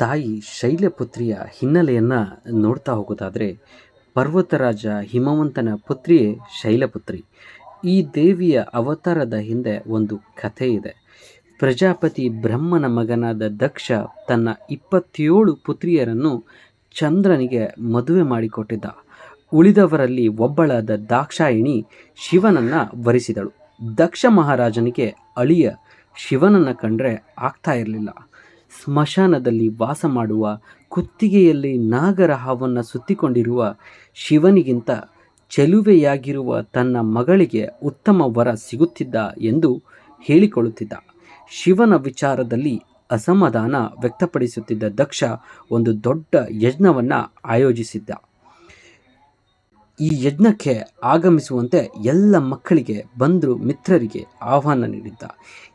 ತಾಯಿ ಶೈಲಪುತ್ರಿಯ ಹಿನ್ನೆಲೆಯನ್ನು ನೋಡ್ತಾ ಹೋಗೋದಾದರೆ, ಪರ್ವತರಾಜ ಹಿಮವಂತನ ಪುತ್ರಿಯೇ ಶೈಲಪುತ್ರಿ. ಈ ದೇವಿಯ ಅವತಾರದ ಹಿಂದೆ ಒಂದು ಕಥೆ ಇದೆ. ಪ್ರಜಾಪತಿ ಬ್ರಹ್ಮನ ಮಗನಾದ ದಕ್ಷ ತನ್ನ ಇಪ್ಪತ್ತೇಳು ಪುತ್ರಿಯರನ್ನು ಚಂದ್ರನಿಗೆ ಮದುವೆ ಮಾಡಿಕೊಟ್ಟಿದ್ದ. ಉಳಿದವರಲ್ಲಿ ಒಬ್ಬಳಾದ ದಾಕ್ಷಾಯಿಣಿ ಶಿವನನ್ನು ವರಿಸಿದಳು. ದಕ್ಷ ಮಹಾರಾಜನಿಗೆ ಅಳಿಯ ಶಿವನನ್ನು ಕಂಡ್ರೆ ಆಗ್ತಾ ಇರಲಿಲ್ಲ. ಸ್ಮಶಾನದಲ್ಲಿ ವಾಸ ಮಾಡುವ ಕುತ್ತಿಗೆಯಲ್ಲಿ ನಾಗರ ಹಾವನ್ನು ಸುತ್ತಿಕೊಂಡಿರುವ ಶಿವನಿಗಿಂತ ಚೆಲುವೆಯಾಗಿರುವ ತನ್ನ ಮಗಳಿಗೆ ಉತ್ತಮ ವರ ಸಿಗುತ್ತಿದ್ದ ಎಂದು ಹೇಳಿಕೊಳ್ಳುತ್ತಿದ್ದ. ಶಿವನ ವಿಚಾರದಲ್ಲಿ ಅಸಮಾಧಾನ ವ್ಯಕ್ತಪಡಿಸುತ್ತಿದ್ದ ದಕ್ಷ ಒಂದು ದೊಡ್ಡ ಯಜ್ಞವನ್ನು ಆಯೋಜಿಸಿದ್ದ. ಈ ಯಜ್ಞಕ್ಕೆ ಆಗಮಿಸುವಂತೆ ಎಲ್ಲ ಮಕ್ಕಳಿಗೆ, ಬಂಧು ಮಿತ್ರರಿಗೆ ಆಹ್ವಾನ ನೀಡಿದ್ದ.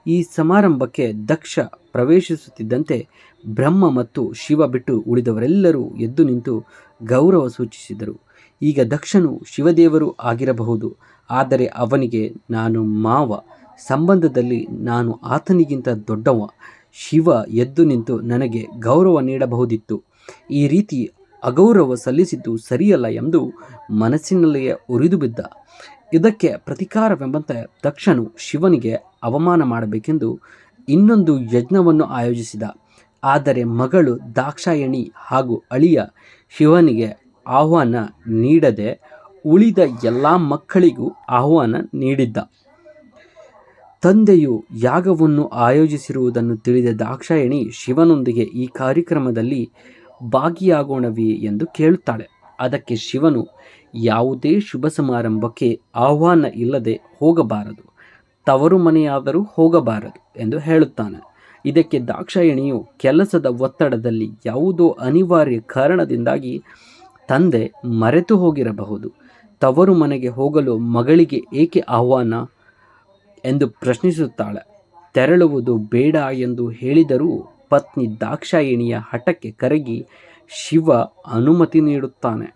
ಈ ಸಮಾರಂಭಕ್ಕೆ ದಕ್ಷ ಪ್ರವೇಶಿಸುತ್ತಿದ್ದಂತೆ ಬ್ರಹ್ಮ ಮತ್ತು ಶಿವ ಬಿಟ್ಟು ಉಳಿದವರೆಲ್ಲರೂ ಎದ್ದು ನಿಂತು ಗೌರವ ಸೂಚಿಸಿದರು. ಈಗ ದಕ್ಷನು ಶಿವದೇವರು ಆಗಿರಬಹುದು. ಆದರೆ ಅವನಿಗೆ ನಾನು ಮಾವ. ಸಂಬಂಧದಲ್ಲಿ ನಾನು ಆತನಿಗಿಂತ ದೊಡ್ಡವ. ಶಿವ ಎದ್ದು ನಿಂತು ನನಗೆ ಗೌರವ ನೀಡಬಹುದಿತ್ತು. ಈ ರೀತಿ ಅಗೌರವ ಸಲ್ಲಿಸಿದ್ದು ಸರಿಯಲ್ಲ ಎಂದು ಮನಸ್ಸಿನಲ್ಲಿಯೇ ಉರಿದು ಬಿದ್ದ. ಇದಕ್ಕೆ ಪ್ರತಿಕಾರವೆಂಬಂತೆ ತಕ್ಷಣ ಶಿವನಿಗೆ ಅವಮಾನ ಮಾಡಬೇಕೆಂದು ಇನ್ನೊಂದು ಯಜ್ಞವನ್ನು ಆಯೋಜಿಸಿದ. ಆದರೆ ಮಗಳು ದಾಕ್ಷಾಯಣಿ ಹಾಗೂ ಅಳಿಯ ಶಿವನಿಗೆ ಆಹ್ವಾನ ನೀಡದೆ ಉಳಿದ ಎಲ್ಲ ಮಕ್ಕಳಿಗೂ ಆಹ್ವಾನ ನೀಡಿದ್ದ. ತಂದೆಯು ಯಾಗವನ್ನು ಆಯೋಜಿಸಿರುವುದನ್ನು ತಿಳಿದ ದಾಕ್ಷಾಯಣಿ ಶಿವನೊಂದಿಗೆ ಈ ಕಾರ್ಯಕ್ರಮದಲ್ಲಿ ಭಾಗಿಯಾಗೋಣವೇ ಎಂದು ಕೇಳುತ್ತಾಳೆ. ಅದಕ್ಕೆ ಶಿವನು, ಯಾವುದೇ ಶುಭ ಸಮಾರಂಭಕ್ಕೆ ಆಹ್ವಾನ ಇಲ್ಲದೆ ಹೋಗಬಾರದು. ತವರು ಮನೆಯಾದರೂ ಹೋಗಬಾರದು ಎಂದು ಹೇಳುತ್ತಾನೆ. ಇದಕ್ಕೆ ದಾಕ್ಷಾಯಣಿಯು ಕೆಲಸದ ಒತ್ತಡದಲ್ಲಿ ಯಾವುದೋ ಅನಿವಾರ್ಯ ಕಾರಣದಿಂದಾಗಿ ತಂದೆ ಮರೆತು ಹೋಗಿರಬಹುದು. ತವರು ಮನೆಗೆ ಹೋಗಲು ಮಗಳಿಗೆ ಏಕೆ ಆಹ್ವಾನ ಎಂದು ಪ್ರಶ್ನಿಸುತ್ತಾಳೆ. ತೆರಳುವುದು ಬೇಡ ಎಂದು ಹೇಳಿದರೂ ಪತ್ನಿ ದಾಕ್ಷಾಯಿಣಿಯ ಹಠಕ್ಕೆ ಕರಗಿ ಶಿವ ಅನುಮತಿ ನೀಡುತ್ತಾನೆ.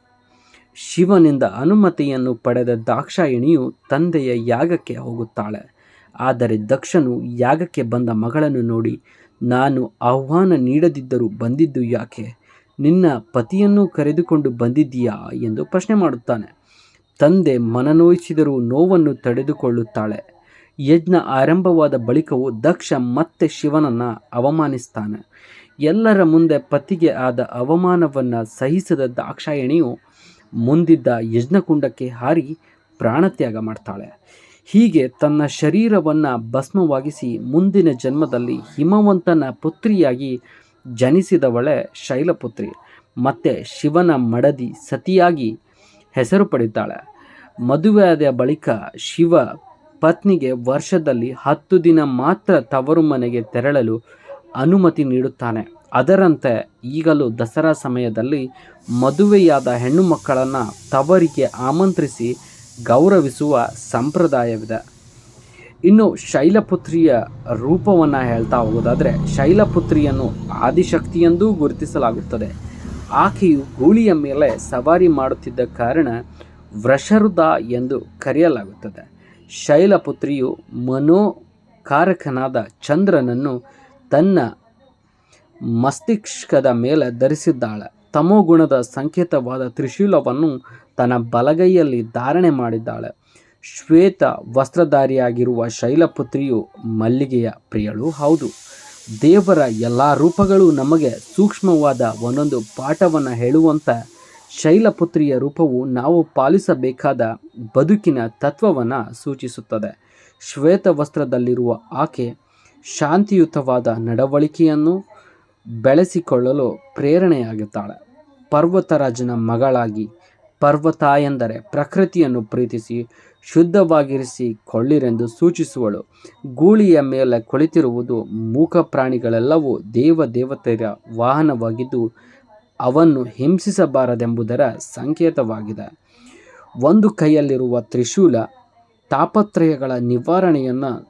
ಶಿವನಿಂದ ಅನುಮತಿಯನ್ನು ಪಡೆದ ದಾಕ್ಷಾಯಿಣಿಯು ತಂದೆಯ ಯಾಗಕ್ಕೆ ಹೋಗುತ್ತಾಳೆ. ಆದರೆ ದಕ್ಷನು ಯಾಗಕ್ಕೆ ಬಂದ ಮಗಳನ್ನು ನೋಡಿ, ನಾನು ಆಹ್ವಾನ ನೀಡದಿದ್ದರೂ ಬಂದಿದ್ದು ಯಾಕೆ? ನಿನ್ನ ಪತಿಯನ್ನು ಕರೆದುಕೊಂಡು ಬಂದಿದ್ದೀಯಾ? ಎಂದು ಪ್ರಶ್ನೆ ಮಾಡುತ್ತಾನೆ. ತಂದೆ ಮನನೋಯಿಸಿದರೂ ನೋವನ್ನು ತಡೆದುಕೊಳ್ಳುತ್ತಾಳೆ. ಯಜ್ಞ ಆರಂಭವಾದ ಬಳಿಕವೂ ದಕ್ಷ ಮತ್ತೆ ಶಿವನನ್ನು ಅವಮಾನಿಸ್ತಾನೆ. ಎಲ್ಲರ ಮುಂದೆ ಪತಿಗೆ ಆದ ಅವಮಾನವನ್ನು ಸಹಿಸದ ದಾಕ್ಷಾಯಣಿಯು ಮುಂದಿದ್ದ ಯಜ್ಞಕುಂಡಕ್ಕೆ ಹಾರಿ ಪ್ರಾಣತ್ಯಾಗ ಮಾಡ್ತಾಳೆ. ಹೀಗೆ ತನ್ನ ಶರೀರವನ್ನು ಭಸ್ಮವಾಗಿಸಿ ಮುಂದಿನ ಜನ್ಮದಲ್ಲಿ ಹಿಮವಂತನ ಪುತ್ರಿಯಾಗಿ ಜನಿಸಿದವಳೆ ಶೈಲಪುತ್ರಿ. ಮತ್ತೆ ಶಿವನ ಮಡದಿ ಸತಿಯಾಗಿ ಹೆಸರು ಪಡೆಯುತ್ತಾಳೆ ಮದುವೆಯಾದ ಬಳಿಕ ಶಿವ ಪತ್ನಿಗೆ ವರ್ಷದಲ್ಲಿ ಹತ್ತು ದಿನ ಮಾತ್ರ ತವರು ಮನೆಗೆ ತೆರಳಲು ಅನುಮತಿ ನೀಡುತ್ತಾನೆ. ಅದರಂತೆ ಈಗಲೂ ದಸರಾ ಸಮಯದಲ್ಲಿ ಮದುವೆಯಾದ ಹೆಣ್ಣು ಮಕ್ಕಳನ್ನು ತವರಿಗೆ ಆಮಂತ್ರಿಸಿ ಗೌರವಿಸುವ ಸಂಪ್ರದಾಯವಿದೆ. ಇನ್ನು ಶೈಲಪುತ್ರಿಯ ರೂಪವನ್ನು ಹೇಳ್ತಾ ಹೋಗೋದಾದರೆ, ಶೈಲಪುತ್ರಿಯನ್ನು ಆದಿಶಕ್ತಿಯೆಂದೂ ಗುರುತಿಸಲಾಗುತ್ತದೆ. ಆಕೆಯು ಗೂಳಿಯ ಮೇಲೆ ಸವಾರಿ ಮಾಡುತ್ತಿದ್ದ ಕಾರಣ ವೃಷರುದ ಎಂದು ಕರೆಯಲಾಗುತ್ತದೆ. ಶೈಲಪುತ್ರಿಯು ಮನೋಕಾರಕನಾದ ಚಂದ್ರನನ್ನು ತನ್ನ ಮಸ್ತಿಷ್ಕದ ಮೇಲೆ ಧರಿಸಿದ್ದಾಳೆ. ತಮೋಗುಣದ ಸಂಕೇತವಾದ ತ್ರಿಶೂಲವನ್ನು ತನ್ನ ಬಲಗೈಯಲ್ಲಿ ಧಾರಣೆ ಮಾಡಿದ್ದಾಳೆ. ಶ್ವೇತ ವಸ್ತ್ರಧಾರಿಯಾಗಿರುವ ಶೈಲಪುತ್ರಿಯು ಮಲ್ಲಿಗೆಯ ಪ್ರಿಯಳು. ಹೌದು, ದೇವರ ಎಲ್ಲ ರೂಪಗಳು ನಮಗೆ ಸೂಕ್ಷ್ಮವಾದ ಒಂದೊಂದು ಪಾಠವನ್ನು ಹೇಳುವಂಥ ಶೈಲಪುತ್ರಿಯ ರೂಪವು ನಾವು ಪಾಲಿಸಬೇಕಾದ ಬದುಕಿನ ತತ್ವವನ್ನು ಸೂಚಿಸುತ್ತದೆ. ಶ್ವೇತ ವಸ್ತ್ರದಲ್ಲಿರುವ ಆಕೆ ಶಾಂತಿಯುತವಾದ ನಡವಳಿಕೆಯನ್ನು ಬೆಳೆಸಿಕೊಳ್ಳಲು ಪ್ರೇರಣೆಯಾಗುತ್ತಾಳೆ. ಪರ್ವತರಾಜನ ಮಗಳಾಗಿ ಪರ್ವತ ಎಂದರೆ ಪ್ರಕೃತಿಯನ್ನು ಪ್ರೀತಿಸಿ ಶುದ್ಧವಾಗಿರಿಸಿಕೊಳ್ಳಿರೆಂದು ಸೂಚಿಸುವಳು. ಗೂಳಿಯ ಮೇಲೆ ಕುಳಿತಿರುವುದು ಮೂಕ ಪ್ರಾಣಿಗಳೆಲ್ಲವೂ ದೇವ ದೇವತೆಯ ವಾಹನವಾಗಿದ್ದು ಅವನ್ನು ಹಿಂಸಿಸಬಾರದೆಂಬುದರ ಸಂಕೇತವಾಗಿದೆ. ಒಂದು ಕೈಯಲ್ಲಿರುವ ತ್ರಿಶೂಲ ತಾಪತ್ರಯಗಳ ನಿವಾರಣೆಯನ್ನು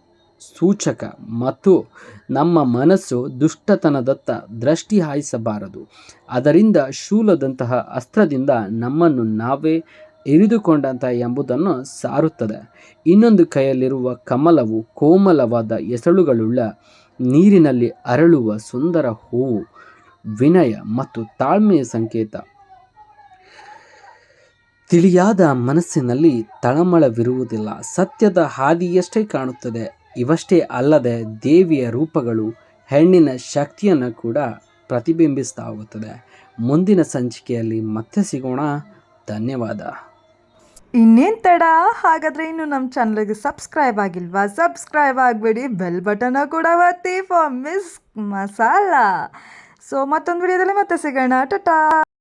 ಸೂಚಕ ಮತ್ತು ನಮ್ಮ ಮನಸ್ಸು ದುಷ್ಟತನದತ್ತ ದೃಷ್ಟಿ ಹಾಯಿಸಬಾರದು. ಅದರಿಂದ ಶೂಲದಂತಹ ಅಸ್ತ್ರದಿಂದ ನಮ್ಮನ್ನು ನಾವೇ ಇರಿದುಕೊಂಡಂತ ಎಂಬುದನ್ನು ಸಾರುತ್ತದೆ. ಇನ್ನೊಂದು ಕೈಯಲ್ಲಿರುವ ಕಮಲವು ಕೋಮಲವಾದ ಎಸಳುಗಳುಳ್ಳ ನೀರಿನಲ್ಲಿ ಅರಳುವ ಸುಂದರ ಹೂವು. ವಿನಯ ಮತ್ತು ತಾಳ್ಮೆಯ ಸಂಕೇತ. ತಿಳಿಯಾದ ಮನಸ್ಸಿನಲ್ಲಿ ತಳಮಳವಿರುವುದಿಲ್ಲ. ಸತ್ಯದ ಹಾದಿಯಷ್ಟೇ ಕಾಣುತ್ತದೆ. ಇವಷ್ಟೇ ಅಲ್ಲದೆ ದೇವಿಯ ರೂಪಗಳು ಹೆಣ್ಣಿನ ಶಕ್ತಿಯನ್ನು ಕೂಡ ಪ್ರತಿಬಿಂಬಿಸ್ತಾ ಹೋಗುತ್ತದೆ ಮುಂದಿನ ಸಂಚಿಕೆಯಲ್ಲಿ ಮತ್ತೆ ಸಿಗೋಣ. ಧನ್ಯವಾದ. ಇನ್ನೇನು ತಡ? ಹಾಗಾದರೆ ಇನ್ನು ನಮ್ಮ ಚಾನಲ್ಗೆ ಸಬ್ಸ್ಕ್ರೈಬ್ ಆಗಿಲ್ವಾ? ಸಬ್ಸ್ಕ್ರೈಬ್ ಆಗಬೇಡಿ. ಬೆಲ್ ಬಟನ್ ಕೂಡ ಒತ್ತಿ ಫಾರ್ ಮಿಸ್ ಮಸಾಲ. ಸೊ ಮತ್ತೊಂದು ವಿಡಿಯೋದಲ್ಲಿ ಮತ್ತೆ ಸಿಗೋಣ. ಟಟಾ!